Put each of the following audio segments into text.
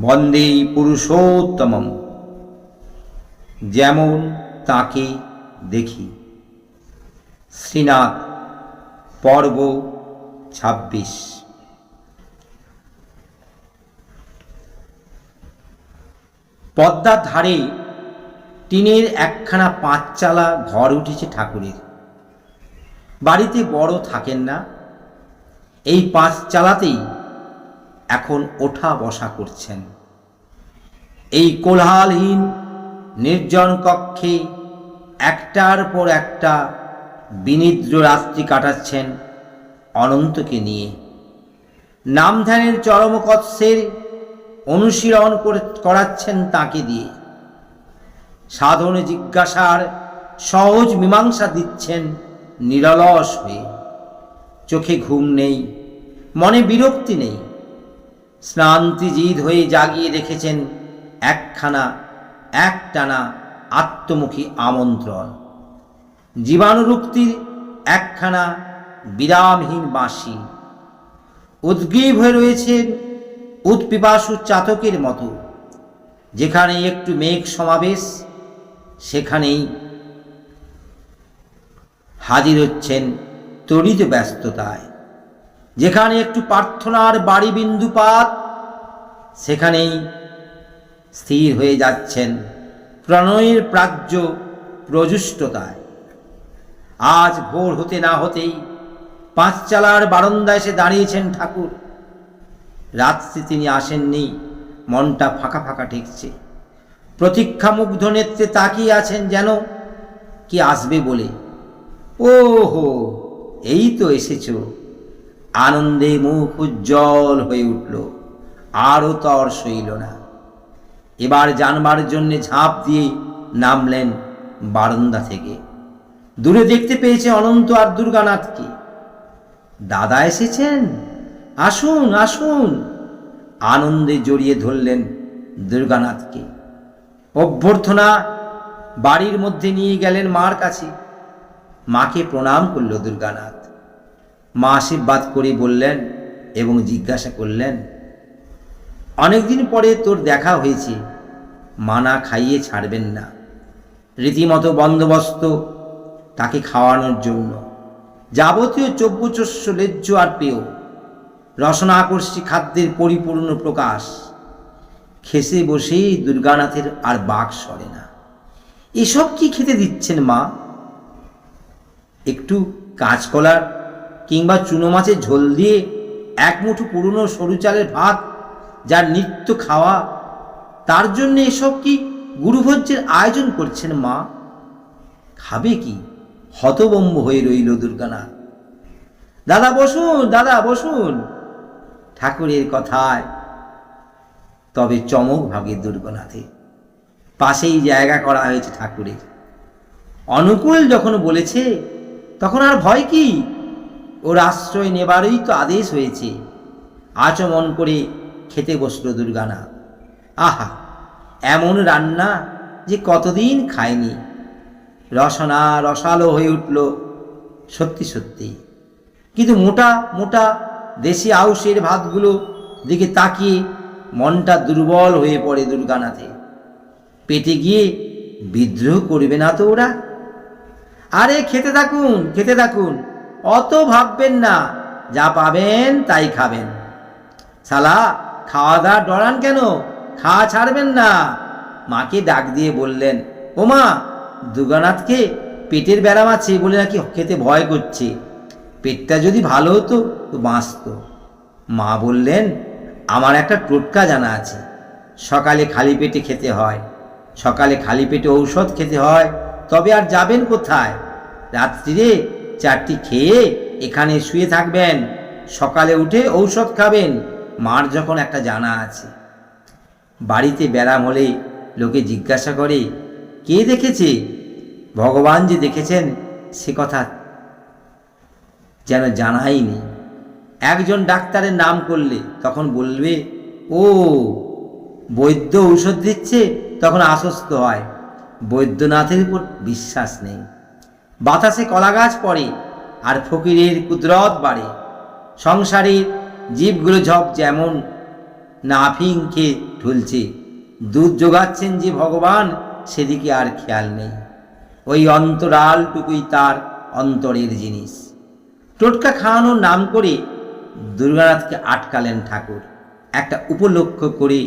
বন্দে পুরুষোত্তমম। যেমন তাকে দেখি। শ্রীনাথ, পর্ব ছাব্বিশ। পদ্মার ধারে টিনের একখানা পাঁচচালা ঘর উঠেছে ঠাকুরের। বাড়িতে বড় থাকেন না। এই পাঁচচালাতেই এখন ওঠা বসা করছেন। এই কোলাহলহীন, নির্জন কক্ষে একটার পর একটা বিনিদ্র রাত্রি কাটাচ্ছেন অনন্তকে নিয়ে। নামধ্যানের চরমকৎসের অনুশীলন করাচ্ছেন তাকে দিয়ে। সাধন জিজ্ঞাসার সহজ মীমাংসা দিচ্ছেন নিরলস হয়ে। চোখে ঘুম নেই, মনে বিরক্তি নেই। স্নান্তিজিদ হয়ে জাগিয়ে রেখেছেন একখানা, একটানা আত্মমুখী আমন্ত্রণ। জীবাণুরুক্তির একখানা বিরামহীন বাঁশি। উদ্গ্রীব হয়ে রয়েছেন উৎপিপাসু চাতকের মতো। যেখানে একটু মেঘ সমাবেশ, সেখানেই হাজির হচ্ছেন তড়িৎ ব্যস্ততায়। যেখানে একটু প্রার্থনার বাড়ি বিন্দুপাত সেখানেই স্থির হয়ে যাচ্ছেন প্রণয়ের প্রাজ্য প্রজুষ্টতায়। আজ ভোর হতে না হতেই পাঁচচালার বারান্দায় এসে দাঁড়িয়েছেন ঠাকুর। রাত্রি তিনি আসেননি, মনটা ফাঁকা ফাঁকা ঠেকছে। প্রতীক্ষামুগ্ধ নেত্রে তাকিয়ে আছেন যেন কি আসবে বলে। ও হো এই তো এসেছ। আনন্দে মুখ উজ্জ্বল হয়ে উঠল। আরও তর সইল না। এবার জানবার জন্যে ঝাঁপ দিয়ে নামলেন বারান্দা থেকে। দূরে দেখতে পেয়েছে অনন্ত আর দুর্গানাথকে দাদা এসেছেন? আসুন আসুন। আনন্দে জড়িয়ে ধরলেন দুর্গানাথকে অভ্যর্থনা বাড়ির মধ্যে নিয়ে গেলেন মার কাছে। মাকে প্রণাম করল দুর্গানাথ। মা আশীর্বাদ করে বললেন এবং জিজ্ঞাসা করলেন, অনেকদিন পরে তোর দেখা হয়েছে, মানা খাইয়ে ছাড়বেন না। রীতিমতো বন্দোবস্ত তাকে খাওয়ানোর জন্য। যাবতীয় চব্যচস্য, লেজ্জ আর পেয়, রসনাকর্ষী খাদ্যের পরিপূর্ণ প্রকাশ। খেসে বসেই দুর্গানাথের আর বাক সরে না। এসব কি খেতে দিচ্ছেন মা? একটু কাঁচকলার কিংবা চুনো মাছের ঝোল দিয়ে এক মুঠো পুরনো সরু চালের ভাত, যার নিত্য খাওয়া, তার জন্য এসব কি গুরুভোজ্যের আয়োজন করছেন মা? খাবে কি? হতবম্ব হয়ে রইল দুর্গানাথ। দাদা বসুন দাদা বসুন। ঠাকুরের কথায়। তবে চমক ভাগে দুর্গনাথে। পাশেই জায়গা করা হয়েছে ঠাকুরের। অনুকূল যখন বলেছে, তখন আর ভয় কি? ওর আশ্রয় নেবারই তো আদেশ হয়েছে। আচমন করে খেতে বসল দুর্গানা। আহা, এমন রান্না যে কতদিন খায়নি। রসনা রসালো হয়ে উঠল সত্যি সত্যি। কিন্তু মোটা মোটা দেশি আউশের ভাতগুলো দিকে তাকিয়ে মনটা দুর্বল হয়ে পড়ে দুর্গানাথে পেটে গিয়ে বিদ্রোহ করবে না তো ওরা? আরে খেতে থাকুন খেতে থাকুন। অত ভাববেন না, যা পাবেন তাই খাবেন। সালা খাওয়া দাওয়া ডরান কেন? খাওয়া ছাড়বেন না। মাকে ডাক দিয়ে বললেন ও মা দুর্গানাথকে পেটের ব্যারাম আছে বলে নাকি খেতে ভয় করছে। পেটটা যদি ভালো হতো, তো বাঁচত। মা বললেন, আমার একটা টোটকা জানা আছে। সকালে খালি পেটে খেতে হয়। সকালে খালি পেটে ঔষধ খেতে হয়। তবে আর যাবেন কোথায়? রাত্রিরে চারটি খেয়ে এখানে শুয়ে থাকবেন। সকালে উঠে ঔষধ খাবেন। মার যখন একটা জানা আছে। বাড়িতে ব্যারাম হলে লোকে জিজ্ঞাসা করে, কে দেখেছে? ভগবান যে দেখেছেন, সে কথা যেন জানাই নেই একজন ডাক্তারের নাম করলে তখন বলবে, ও, বৈদ্য ঔষধ দিচ্ছে, তখন আশ্বস্ত হয়। বৈদ্যনাথের উপর বিশ্বাস নেই। বাতাসে কলা গাছ পড়ে, আর ফকিরের কুদরত বাড়ে। সংসারের জীবগুলো ঝপ যেমন নাফিং খেয়ে ঢুলছে, দুধ যোগাচ্ছেন যে ভগবান, সেদিকে আর খেয়াল নেই। ওই অন্তরালটুকুই তার অন্তরের জিনিস। টোটকা খাওয়ানোর নাম করে দুর্গানাথকে আটকালেন ঠাকুর। একটা উপলক্ষ করে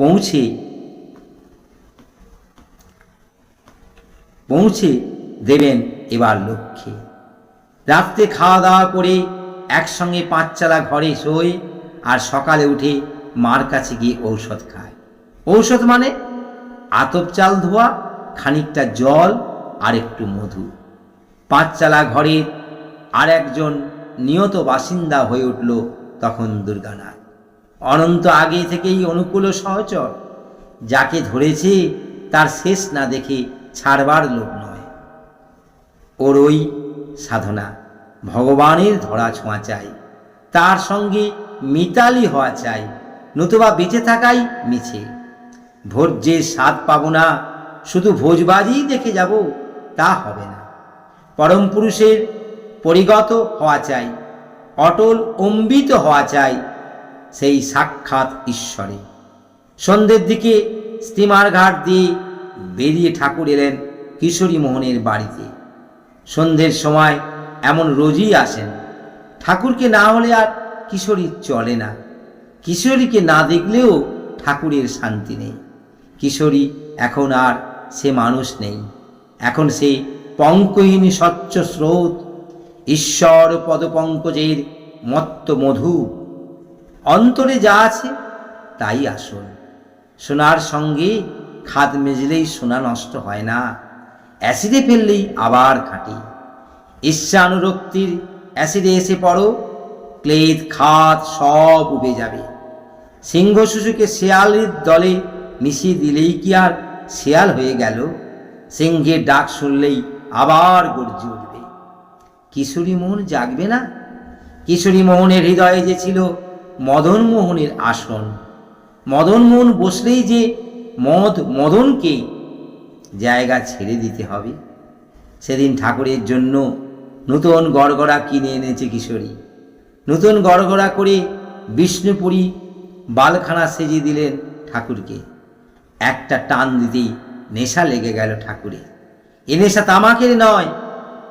পৌঁছে পৌঁছে দেবেন এবার লক্ষ্যে রাত্রে খাওয়া দাওয়া করে একসঙ্গে পাঁচচালা ঘরে শোয় আর সকালে উঠে মার কাছে গিয়ে ঔষধ খায়। ঔষধ মানে আতপ চাল ধোয়া, খানিকটা জল আর একটু মধু। পাঁচচালা ঘরের আর একজন নিয়ত বাসিন্দা হয়ে উঠল তখন দুর্গানাথ। অনন্ত আগে থেকেই অনুকূল সহচর। যাকে ধরেছে তার শেষ না দেখে ছাড়বার লোক ওর ওই সাধনা। ভগবানের ধরা ছোঁয়া চাই, তার সঙ্গে মিতালি হওয়া চাই, নতুবা বেঁচে থাকাই মিছে। ভোজ্যের স্বাদ পাবো না, শুধু ভোজবাজিই দেখে যাব, তা হবে না। পরম পুরুষের পরিগত হওয়া চাই, অটল অম্বিত হওয়া চাই, সেই সাক্ষাৎ ঈশ্বরে। সন্ধ্যের দিকে স্টিমার ঘাট দিয়ে বেরিয়ে ঠাকুর এলেন কিশোরী মোহনের বাড়িতে। সন্ধ্যের সময় এমন রোজই আসেন। ঠাকুরকে না হলে আর কিশোরী চলে না। কিশোরীকে না দেখলেও ঠাকুরের শান্তি নেই। কিশোরী এখন আর সে মানুষ নেই। এখন সে পঙ্কহীন স্বচ্ছ স্রোত, ঈশ্বর পদপঙ্কজের মত্ত মধু। অন্তরে যা আছে তাই আসল। সোনার সঙ্গে খাদ মেজলেই সোনা নষ্ট হয় না। অ্যাসিডে ফেললেই আবার খাঁটি। ঈর্ষানুরক্তির অ্যাসিডে এসে পড়ো, ক্লেদ, খাত সব উবে যাবে। সিংহ শিশুকে শেয়ালের দলে মিশিয়ে দিলেই কি আর শেয়াল হয়ে গেল? সিংহের ডাক শুনলেই আবার গর্জে উঠবে। কিশোরী মোহন জাগবে না? কিশোরী মোহনের হৃদয়ে যে ছিল মদন মোহনের আসন। মদন মোহন বসলেই যে মদ মদনকে জায়গা ছেড়ে দিতে হবে। সেদিন ঠাকুরের জন্য নতুন গড়গড়া কিনে এনেছে কিশোরী। নতুন গড়গড়া করে বিষ্ণুপুরী বালখানা সেজে দিলেন ঠাকুরকে। একটা টান দিতেই নেশা লেগে গেল ঠাকুরে এ নেশা তামাকের নয়,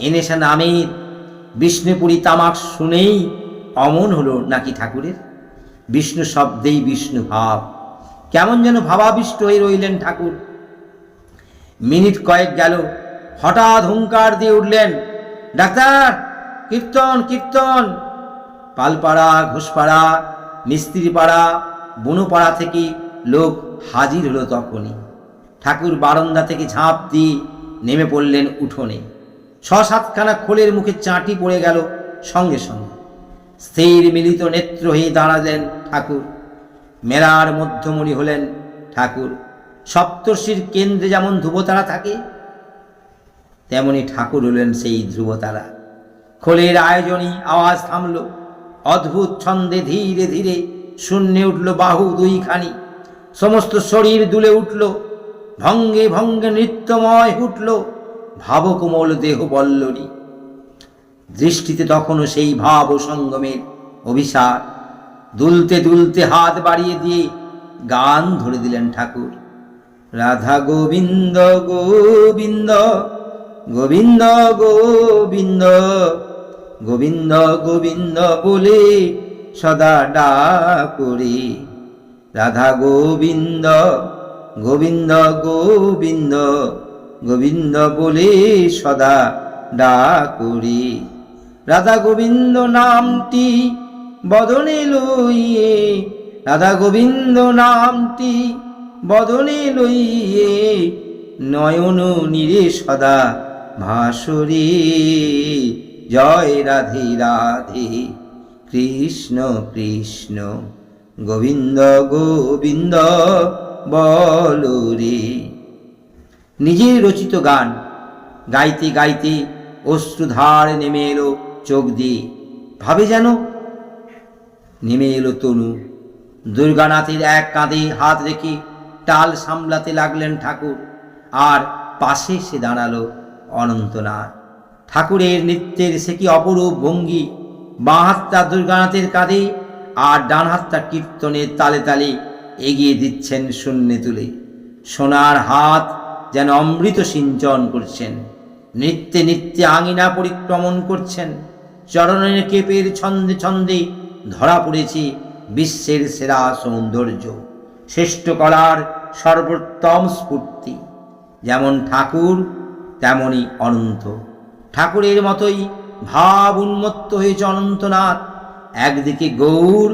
এ নেশা নামের। বিষ্ণুপুরী তামাক শুনেই অমন হলো নাকি ঠাকুরের? বিষ্ণু শব্দেই বিষ্ণু ভাব কেমন যেন ভাবাবিষ্ট হয়ে রইলেন ঠাকুর। মিনিট কয়েক গেল। হঠাৎ হুঙ্কার দিয়ে উঠলেন, ডাক্তার, কীর্তন কীর্তন। পালপাড়া, ঘোষপাড়া, মিস্ত্রিপাড়া, বুনোপাড়া থেকে লোক হাজির হলো তখনই। ঠাকুর বারান্দা থেকে ঝাঁপ দিয়ে নেমে পড়লেন উঠোনে। ছ সাতখানা খোলের মুখে চাঁটি পড়ে গেল সঙ্গে সঙ্গে। স্থির মিলিত নেত্র হয়ে দাঁড়ালেন ঠাকুর। মেলার মধ্যমণি হলেন ঠাকুর। সপ্তর্ষির কেন্দ্রে যেমন ধ্রুবতারা থাকে, তেমনি ঠাকুর হলেন সেই ধ্রুবতারা। খোলের আয়োজনই আওয়াজ থামল, অদ্ভুত ছন্দে ধীরে ধীরে শূন্যে উঠল বাহু দুইখানি। সমস্ত শরীর দুলে উঠল, ভঙ্গে ভঙ্গে নৃত্যময় উঠল ভাবকোমল দেহ বল্লরী দৃষ্টিতে তখনও সেই ভাব ও সঙ্গমের অভিশাপ দুলতে দুলতে হাত বাড়িয়ে দিয়ে গান ধরে দিলেন ঠাকুর। রাধা গোবিন্দ গোবিন্দ গোবিন্দ গোবিন্দ গোবিন্দ গোবিন্দ বলে সদা ডাকরে। রাধা গোবিন্দ গোবিন্দ গোবিন্দ গোবিন্দ বলে সদা ডাকরে। রাধা গোবিন্দ নামটি বদনে লইয়ে, রাধা গোবিন্দ নামটি বদনে লইয়ে নয়ন নিরে সদা ভাসরে। জয় রাধে রাধে, কৃষ্ণ কৃষ্ণ, গোবিন্দ গোবিন্দ বলরে নিজের রচিত গান গাইতে গাইতে অশ্রুধার নেমে এলো চোখ দিয়ে। ভাবে যেন নেমে এলো তনু দুর্গানাথের এক কাঁধে হাত রেখে টাল সামলাতে লাগলেন ঠাকুর। আর পাশে সে দাঁড়াল অনন্তনাথ। ঠাকুরের নৃত্যের সে কি অপরূপ ভঙ্গি? বাঁ হাতটা দুর্গানাথের কাঁধে আর ডান হাতটা কীর্তনের তালে তালে এগিয়ে দিচ্ছেন শূন্যে তুলে। সোনার হাত যেন অমৃত সিঞ্চন করছেন। নৃত্যে নৃত্যে আঙিনা পরিক্রমণ করছেন। চরণের কেপের ছন্দে ছন্দে ধরা পড়েছে বিশ্বের সেরা সৌন্দর্য। শ্রেষ্ঠ কলার সর্বোত্তম স্ফূর্তি। যেমন ঠাকুর তেমনই অনন্ত। ঠাকুরের মতোই ভাব উন্মত্ত হয়েছে অনন্তনাথ। একদিকে গৌর,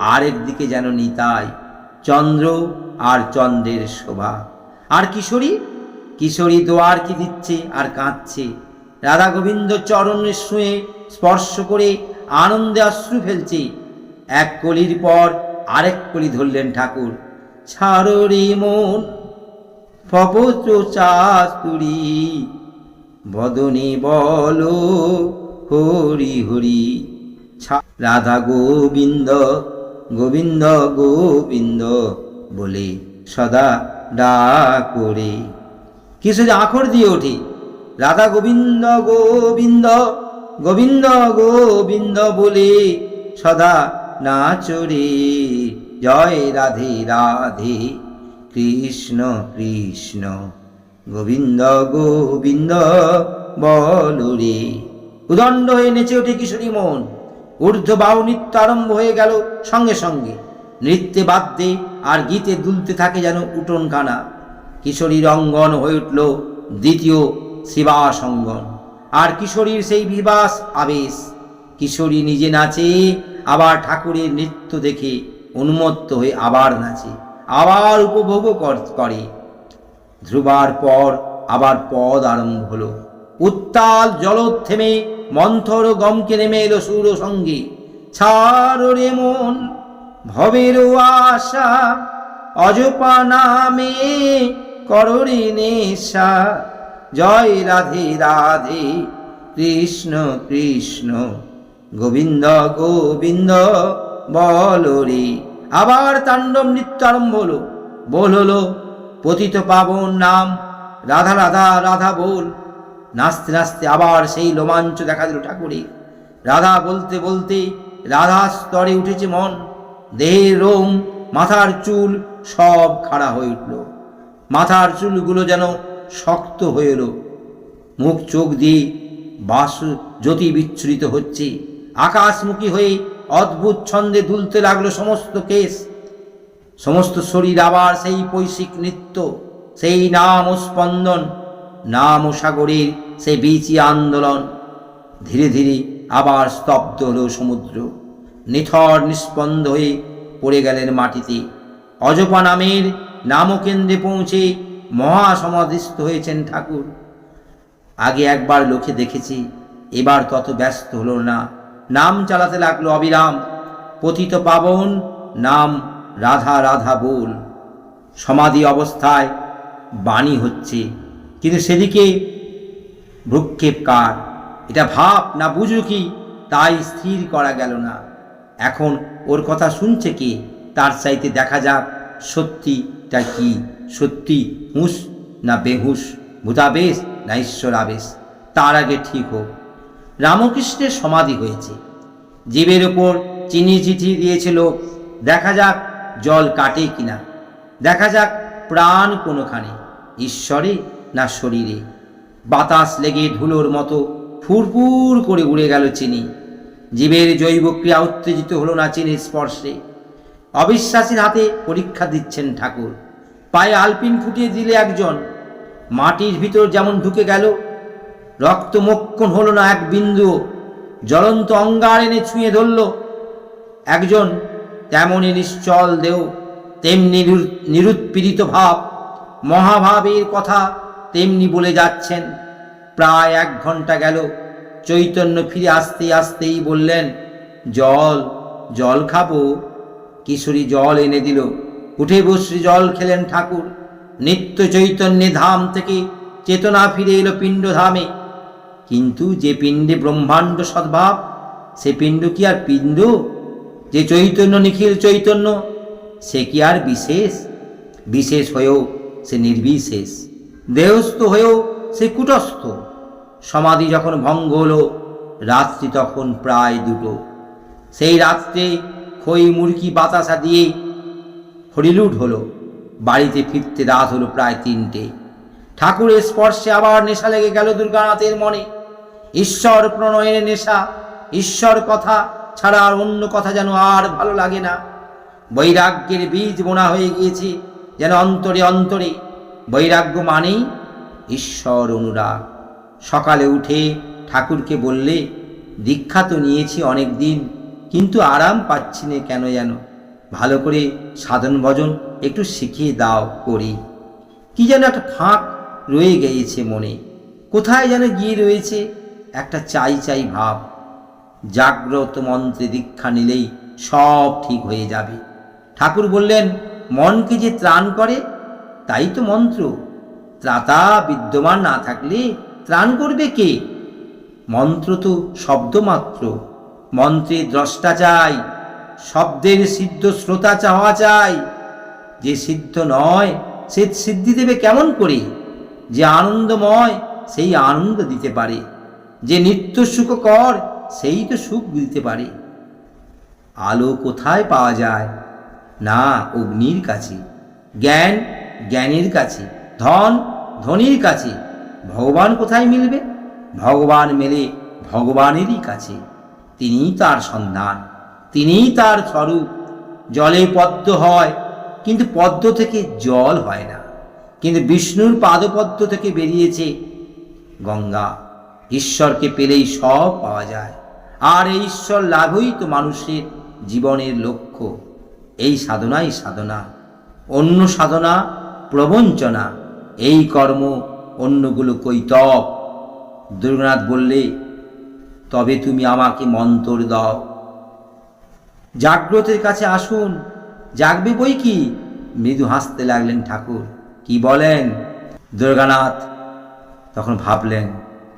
আরেকদিকে যেন নিতাই চন্দ্র আর চন্দ্রের শোভা। আর কিশোরী? কিশোরী দোয়ার কি দিচ্ছে, আর কাঁদছে। রাধা গোবিন্দ চরণে শুয়ে স্পর্শ করে আনন্দে অশ্রু ফেলছে। এক কলির পর আরেক কলি ধরলেন ঠাকুর। ছাড়ো মন পপত্র চাস্তুরি বদনে বলো হরি হরি। রাধা গোবিন্দ গোবিন্দ গোবিন্দ বলে সদা ডাক করে কিছু যে আখর দিয়ে ওঠে, রাধা গোবিন্দ গোবিন্দ গোবিন্দ গোবিন্দ বলে সদা নাচরে। জয় রাধে রাধে। কৃষ্ণ কৃষ্ণ, গোবিন্দ গোবিন্দ, বল রে। উদণ্ড হয়ে নেচে ওঠে কিশোরী মন। ঊর্ধ্ব বাহু নৃত্য আরম্ভ হয়ে গেল সঙ্গে সঙ্গে। নৃত্যে বাদ্যে আর গীতে দুলতে থাকে যেন উঠোন কানা। কিশোরীর অঙ্গন হয়ে উঠল দ্বিতীয় শিবাস অঙ্গন আর কিশোরীর সেই বিবাস আবেশ। কিশোরী নিজে নাচে, আবার ঠাকুরের নৃত্য দেখে উন্মত্ত হয়ে আবার নাচে, আবার উপভোগও কর- ধ্রুবার পর আবার পদ আরম্ভ হলো। উত্তাল জলদ থেমে মন্থর গমকে নেমে এলো সুর সঙ্গে। ছাড়ো রে মন, ভবের আশা, অজপা নামে কররে নেশা। জয় রাধে রাধে, কৃষ্ণ কৃষ্ণ, গোবিন্দ গোবিন্দ। বল রে আবার তাণ্ডব নৃত্য আরম্ভ হলো। বল হলো। পতিত পাবন নাম। রাধা রাধা রাধা বল। নাচতে নাচতে আবার সেই রোমাঞ্চ দেখা দিল ঠাকুরে। রাধা বলতে বলতে রাধা স্তরে উঠেছে মন। দেহের রোম, মাথার চুল সব খাড়া হয়ে উঠল। মাথার চুলগুলো যেন শক্ত হয়ে এলো। মুখ চোখ দিয়ে বাস জ্যোতি বিচ্ছুরিত হচ্ছে। আকাশমুখী হয়ে অদ্ভুত ছন্দে দুলতে লাগল সমস্ত কেশ সমস্ত শরীর আবার সেই পৈশিক নৃত্য, সেই নাম ও স্পন্দন, নাম ও সাগরের সেই বিচি আন্দোলন। ধীরে ধীরে আবার স্তব্ধ হলো সমুদ্র। নিথর নিস্পন্দ হয়ে পড়ে গেলেন মাটিতে। অজপা নামের নামকেন্দ্রে পৌঁছে মহাসমাধিস্থ হয়েছেন ঠাকুর। আগে একবার লোকে দেখেছি, এবার তত ব্যস্ত হলো না। নাম চালাতে লাগল অবিরাম। পতিত পাবন, নাম রাধা রাধা বল। সমাধি অবস্থায় বাণী হচ্ছে। কিন্তু সেদিকে ভ্রুক্ষেপ কার? এটা ভাব না বুঝো কি? তাই স্থির করা গেল না। এখন ওর কথা শুনছে কে? তার চাইতে দেখা যাক সত্যিটা কি? সত্যি হুঁশ না বেহুশ? ভূতাবেশ না ঈশ্বর আবেশ তার আগে ঠিক হোক। রামকৃষ্ণের সমাধি হয়েছে। জীবের ওপর চিনি চিঠি দিয়েছিল, দেখা যাক জল কাটে কিনা। দেখা যাক প্রাণ কোনোখানে, ঈশ্বরে না শরীরে। বাতাস লেগে ধুলোর মতো ফুরফুর করে উড়ে গেল চিনি। জীবের জৈব ক্রিয়া উত্তেজিত হলো না চিনির স্পর্শে। অবিশ্বাসীর হাতে পরীক্ষা দিচ্ছেন ঠাকুর। পায়ে আলপিন ফুটিয়ে দিলে একজন। মাটির ভিতর যেমন ঢুকে গেল রক্ত মক্ষণ হলো না এক বিন্দু। জ্বলন্ত অঙ্গার এনে ছুঁয়ে ধরল। একজন তেমনি নিশ্চল দেও তেমনি নিরু- নিরুৎপীড়িত ভাব, মহাভাবের কথা তেমনি বলে যাচ্ছেন। প্রায় এক ঘণ্টা গেল। চৈতন্য ফিরে আসতে আসতেই বললেন, জল জল খাব। কিশোরী জল এনে দিল। উঠে বসে জল খেলেন ঠাকুর। নিত্য চৈতন্যে ধাম থেকে চেতনা ফিরে এলো পিণ্ড ধামে। কিন্তু যে পিণ্ডে ব্রহ্মাণ্ড সদ্ভাব, সে পিণ্ড কি আর পিণ্ড? যে চৈতন্য নিখিল চৈতন্য, সে কি আর বিশেষ? বিশেষ হয়েও সে নির্বিশেষ। দেহস্থ হয়েও সে কুটস্থ। সমাধি যখন ভঙ্গ হলো, রাত্রি তখন প্রায় দুটো। সেই রাত্রে খই মুরকি বাতাসা দিয়ে হরিলুট হলো। বাড়িতে ফিরতে রাত হলো প্রায় তিনটে। ঠাকুরের স্পর্শে আবার নেশা লেগে গেল দুর্গানাথের মনে। ঈশ্বর প্রণয়ের নেশা, ঈশ্বর কথা ছাড়া আর অন্য কথা যেন আর ভালো লাগে না। বৈরাগ্যের বীজ বোনা হয়ে গিয়েছে যেন অন্তরে অন্তরে। বৈরাগ্য মানেই ঈশ্বর অনুরাগ। সকালে উঠে ঠাকুরকে বললে, দীক্ষা তো নিয়েছি অনেক দিন, কিন্তু আরাম পাচ্ছি না কেন যেন? ভালো করে সাধন ভজন একটু শিখিয়ে দাও করি। কি যেন একটা ফাঁক রয়ে গিয়েছে মনে। কোথায় যেন গিয়ে রয়েছে একটা চাই চাই ভাব। জাগ্রত মন্ত্রে দীক্ষা নিলেই সব ঠিক হয়ে যাবে। ঠাকুর বললেন, মনকে যে ত্রাণ করে, তাই তো মন্ত্র। ত্রাতা বিদ্যমান না থাকলে ত্রাণ করবে কে? মন্ত্র তো শব্দমাত্র। মন্ত্রে দ্রষ্টা চাই, শব্দের সিদ্ধ শ্রোতা চাওয়া চাই। যে সিদ্ধ নয় সে সিদ্ধি দেবে কেমন করে? যে আনন্দময়, সেই আনন্দ দিতে পারে। যে নিত্য সুখকর, সেই তো সুখ দিতে পারে। আলো কোথায় পাওয়া যায়? না, অগ্নির কাছে। জ্ঞান, জ্ঞানের কাছে। ধন, ধনির কাছে। ভগবান কোথায় মিলবে? ভগবান মেলে ভগবানেরই কাছে। তিনিই তার সন্ধান, তিনিই তার স্বরূপ। জলে পদ্ম হয়, কিন্তু পদ্ম থেকে জল হয় না। কিন্তু বিষ্ণুর পাদপদ্ম থেকে বেরিয়েছে গঙ্গা। ঈশ্বরকে পেলেই সব পাওয়া যায়। আর এই ঈশ্বর লাভই তো মানুষের জীবনের লক্ষ্য। এই সাধনাই সাধনা, অন্য সাধনা প্রবঞ্চনা। এই কর্ম অন্যগুলো কৈতব। দুর্গনাথ বললে, তবে তুমি আমাকে মন্তর দাও। জাগ্রতের কাছে আসুন। জাগবে বই কি? মৃদু হাসতে লাগলেন ঠাকুর। কি বলেন? দুর্গানাথ। তখন ভাবলেন,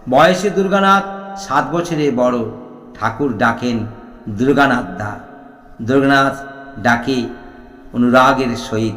বয়সে দুর্গানাথ সাত বছরে বড়। ঠাকুর ডাকেন দুর্গানাথ দা। দুর্গানাথ ডাকে অনুরাগের সহিত